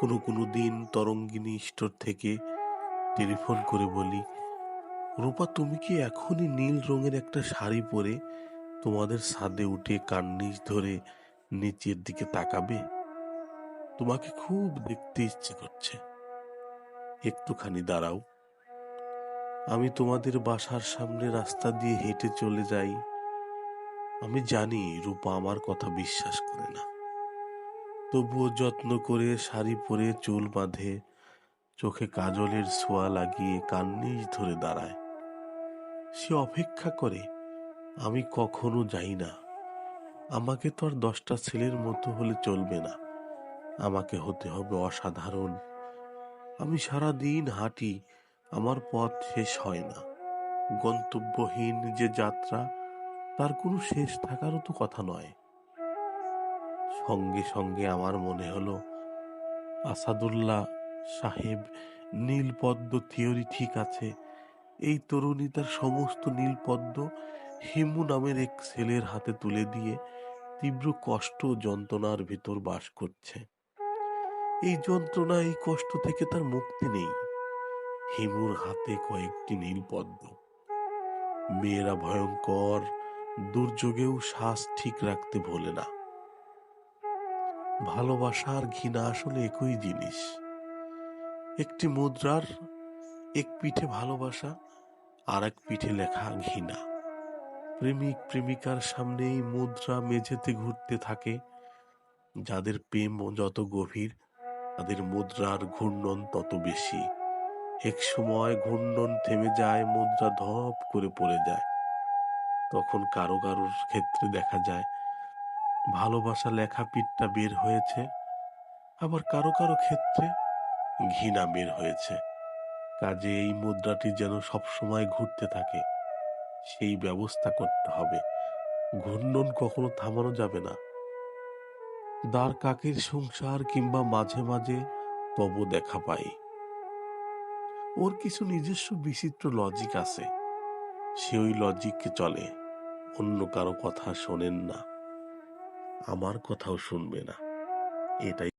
কোনো কোনো দিন তরঙ্গিনী স্টোর থেকে টেলিফোন করে বলি, রূপা, তুমি কি এখনই নীল রঙের একটা শাড়ি পরে তোমাদের ছাদে উঠে কার্নিশ ধরে নিচের দিকে তাকাবে? তোমাকে খুব দেখতে ইচ্ছে করছে। একটুখানি দাঁড়াও। আমি তোমাদের বাসার সামনে রাস্তা দিয়ে হেঁটে চলে যাই। আমি জানি রূপা আমার কথা বিশ্বাস করে না। তবুও যত্ন করে শাড়ি পরে চুল বাঁধে, চোখে কাজলের ছোঁয়া লাগিয়ে কান্নিস ধরে দাঁড়ায়। সে অপেক্ষা করে, আমি কখনো যাই না। আমাকে তো আর দশটা ছেলের মতো হলে চলবে না। আমাকে হতে হবে অসাধারণ। আমি সারা দিন হাঁটি, আমার পথ শেষ হয় না। গন্তব্যহীন যে যাত্রা, তার কোনো শেষ থাকারও তো কথা নয়। সঙ্গে সঙ্গে আমার মনে হলো, আসাদুল্লাহ সাহেব, নীলপদ্ম থিওরি ঠিক আছে। এই তরুণী তার সমস্ত নীলপদ্ম হিমু নামের এক ছেলের হাতে তুলে দিয়ে তীব্র কষ্ট যন্ত্রণার ভিতর বাস করছে। এই যন্ত্রণা, এই কষ্ট থেকে তার মুক্তি নেই। হিমুর হাতে কয়েকটি নীলপদ্ম। মেয়েরা ভয়ঙ্কর, দুর্যোগেও শ্বাস ঠিক রাখতে ভোলে না। ভালোবাসা আর ঘৃণা আসলে একই জিনিস। একটি মুদ্রার এক পিঠে ভালোবাসা আর এক পিঠে লেখা ঘৃণা। প্রেমিক প্রেমিকার সামনেই মুদ্রা মেঝেতে ঘুরতে থাকে। যাদের প্রেম যত গভীর, তাদের মুদ্রার ঘূর্ণন তত বেশি। এক সময় ঘূর্ণন থেমে যায়, মুদ্রা ধপ করে পড়ে যায়। তখন কারও কারোর ক্ষেত্রে দেখা যায় ভালোবাসা লেখা পিঠটা বের হয়েছে, আবার কারও কারও ক্ষেত্রে ঘৃণা বের হয়েছে। কাজে এই মুদ্রাটি যেন সবসময় ঘুরতে থাকে, সেই ব্যবস্থা করতে হবে। ঘূর্ণন কখনো থামানো যাবে না। দ্বার কাকের সংসার কিংবা মাঝে মাঝে তব দেখা পাই। ওর কিছু নিজস্ব বিচিত্র লজিক আছে। সে ওই লজিককে চলে, অন্য কারও কথা শোনেন না। আমার কথাও শুনবে না। এটাই